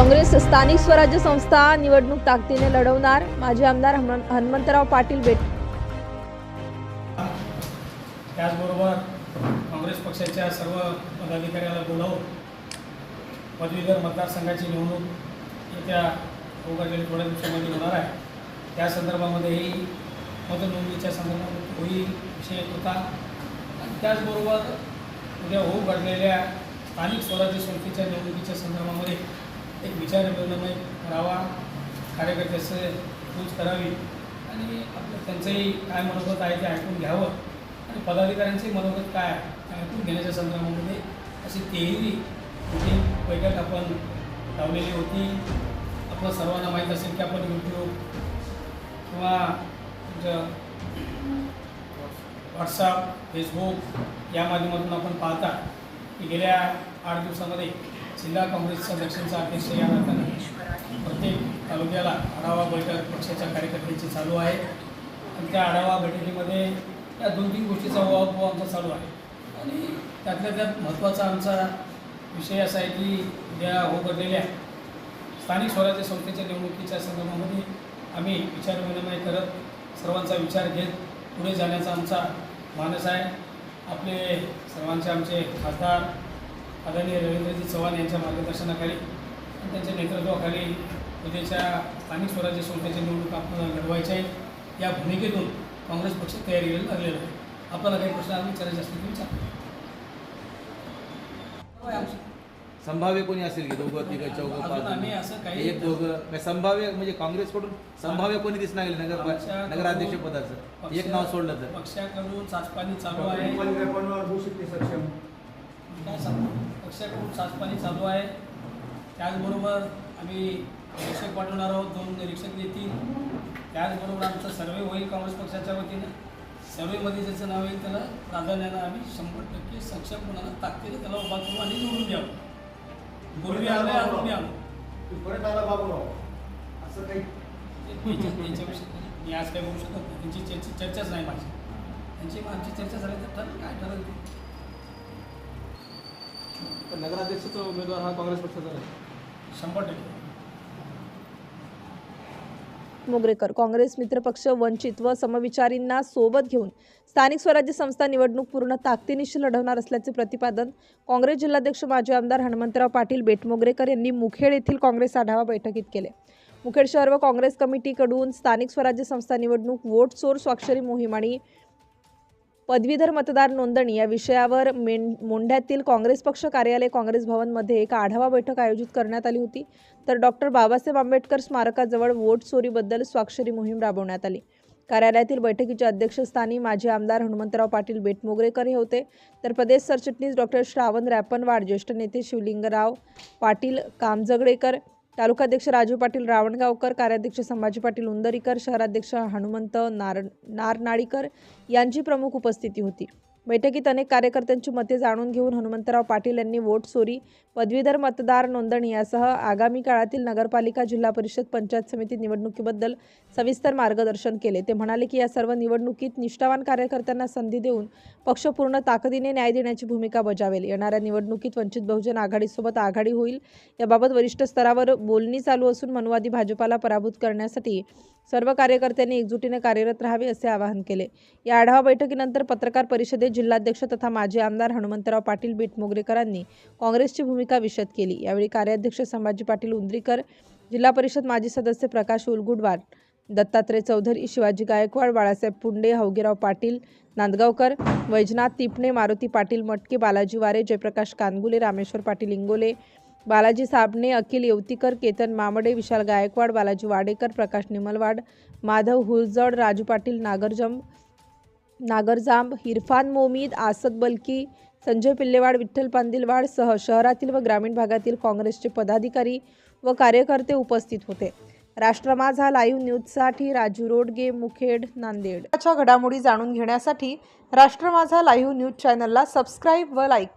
काँग्रेस स्थानिक स्वराज्य संस्था निवडणूक ताकदीने लढवणार. माजी आमदार हनुमंतराव पाटील भेट त्याचबरोबर काँग्रेस पक्षाच्या सर्व पदाधिकाऱ्याला बोलावून पदवीधर मतदारसंघाची निवडणूक येत्या उघडलेल्या थोड्या दिवसामध्ये होणार आहे. त्या संदर्भामध्येही मतनोंदणीच्या संदर्भात होईल विषय येत होता. आणि त्याचबरोबर उद्या होऊ घडलेल्या स्थानिक स्वराज्य संस्थेच्या निवडणुकीच्या संदर्भामध्ये एक विचार विनिमय करावा कार्यकर्त्याचे पूज करावी आणि आपलं त्यांचंही काय मनोगत आहे ते ऐकून घ्यावं आणि पदाधिकाऱ्यांचंही मनोगत काय आहे ते ऐकून घेण्याच्या संदर्भामध्ये अशी तेही मोठी बैठक आपण लावलेली होती आपलं सर्वांना माहीत असेल की आपण यूट्यूब किंवा तुमचं व्हॉट्सअप फेसबुक या माध्यमातून आपण पाहता की गेल्या आठ दिवसामध्ये जिल्हा काँग्रेसचा दक्षिणचा अध्यक्ष या नात्यानं प्रत्येक तालुक्याला आढावा बैठक पक्षाच्या कार्यकर्त्यांची चालू आहे. आणि त्या आढावा बैठकीमध्ये या दोन तीन गोष्टीचा उहापोह आमचा चालू आहे. आणि त्यातल्या त्यात महत्त्वाचा आमचा विषय असा आहे की उद्या हो बदलेल्या स्थानिक स्वराज्य संस्थेच्या निवडणुकीच्या संदर्भामध्ये आम्ही विचारविनिमय करत सर्वांचा विचार घेत पुढे जाण्याचा आमचा मानस आहे. आपले सर्वांचे आमचे खासदार आदरणीय रवींद्रजी चव्हाण यांच्या मार्गदर्शनाखाली आणि त्यांच्या नेतृत्वाखाली उद्याच्या स्थानिक स्वराज्य संस्थेच्या निवडणूक आपण घडवायच्या आहेत या भूमिकेतून काँग्रेस पक्ष तयारीला लागलेला आहे आपल्याला काही प्रश्न आम्ही विचारायचे असतील विचारा संभाव्य कोणी असेल की दोघं तिघं चौघं आम्ही असं काही- एक दोघं म्हणजे संभाव्य म्हणजे काँग्रेसकडून संभाव्य कोणी दिसणार गेलं नगर नगराध्यक्ष पदाचं एक नाव सोडलं तर पक्षाकडून चाचपाणी चालू आहे काय सांगू पक्षाकडून चाचपाणी चालू आहे. त्याचबरोबर आम्ही निरीक्षक पाठवणार आहोत दोन निरीक्षक येतील. त्याचबरोबर आमचा सर्वे होईल काँग्रेस पक्षाच्या वतीनं. सर्वेमध्ये ज्याचं नाव येईल त्याला प्राधान्यानं आम्ही. शंभर टक्के सक्षम कोणाला ताकदीने त्याला उभा करू आणि निवडून द्यावं. पूर्वी आलं अजून बी आलो. असं काही? ते त्यांच्या- त्यांच्याविषयी मी आज काय बोलू शकत नाही. त्यांची चर्चा चर्चाच नाही माझी. त्यांची आमची चर्चा झाली तर ठरलं काय ठरलं नगराध्यक्षाचा उमेदवार हा काँग्रेस पक्षाचा आहे. शंभर टक्के. मोगरेकर काँग्रेस मित्रपक्ष वंचित व समविचारींना सोबत घेऊन स्थानिक स्वराज्य संस्था निवडणूक पूर्ण ताकदीनिशी लढवणार असल्याचे प्रतिपादन काँग्रेस जिल्हाध्यक्ष माजी आमदार हनुमंतराव पाटील बेटमोगरेकर यांनी मुखेड येथील काँग्रेस आढावा बैठकीत केले. मुखेड शहर व काँग्रेस कमिटीकडून स्थानिक स्वराज्य संस्था निवडणूक वोट चोर स्वाक्षरी मोहीम आणि पदवीधर मतदार नोंदणी या विषयावर मेन मोंढ्यातील काँग्रेस पक्ष कार्यालय काँग्रेस भवनमध्ये एक आढावा बैठक आयोजित करण्यात आली होती. तर डॉक्टर बाबासाहेब आंबेडकर स्मारकाजवळ वोट चोरीबद्दल स्वाक्षरी मोहीम राबवण्यात आली. कार्यालयातील बैठकीच्या अध्यक्षस्थानी माजी आमदार हनुमंतराव पाटील बेटमोगरेकर हे होते. तर प्रदेश सरचिटणीस डॉक्टर श्रावण रॅपनवाड ज्येष्ठ नेते शिवलिंगराव पाटील कामजगडेकर तालुकाध्यक्ष राजू पाटील रावणगावकर कार्याध्यक्ष संभाजी पाटील उंदरीकर शहराध्यक्ष हनुमंत नार नारनाळीकर यांची प्रमुख उपस्थिती होती. बैठकीत अनेक कार्यकर्त्यांची मते जाणून घेऊन हनुमंतराव पाटील यांनी वोट चोरी पदवीधर मतदार नोंदणी यासह आगामी काळातील नगरपालिका जिल्हा परिषद पंचायत समिती निवडणुकीबद्दल सविस्तर मार्गदर्शन केले. ते म्हणाले की या सर्व निवडणुकीत निष्ठावान कार्यकर्त्यांना संधी देऊन पक्ष पूर्ण ताकदीने न्याय देण्याची भूमिका बजावेल. येणाऱ्या निवडणुकीत वंचित बहुजन आघाडीसोबत आघाडी होईल. याबाबत वरिष्ठ स्तरावर बोलणी चालू असून मनुवादी भाजपाला पराभूत करण्यासाठी सर्व कार्यकर्त्यांनी एकजुटीने कार्यरत राहावे असे आवाहन केले. या आढावा बैठकीनंतर पत्रकार परिषदेत जिल्हाध्यक्ष तथा माजी आमदार हनुमंतराव पाटील बिटमोगरेकरांनी काँग्रेसची भूमिका विशद केली. यावेळी कार्याध्यक्ष संभाजी पाटील उंद्रीकर जिल्हा परिषद माजी सदस्य प्रकाश उलगुडवार दत्तात्रय चौधरी शिवाजी गायकवाड बाळासाहेब पुंडे हौगीराव पाटील नांदगावकर वैजनाथ तिपणे मारुती पाटील मटके बालाजी वारे जयप्रकाश कानगुले रामेश्वर पाटील इंगोले बालाजी साबणे अखिल येवतीकर केतन मामडे विशाल गायकवाड बालाजी वाडेकर प्रकाश निमलवाड माधव हुरजड राजू पाटील नागरजम नागरजांब इरफान मोमीद आसद बलकी संजय पिल्लेवाड विठ्ठल पांदिलवाड सह शहरातील व ग्रामीण भागातील काँग्रेसचे पदाधिकारी व कार्यकर्ते उपस्थित होते. राष्ट्र माझा लाईव्ह न्यूजसाठी राजू रोडगे मुखेड नांदेड. घडामोडी जाणून घेण्यासाठी राष्ट्र माझा लाईव्ह न्यूज चॅनलला सबस्क्राईब व लाईक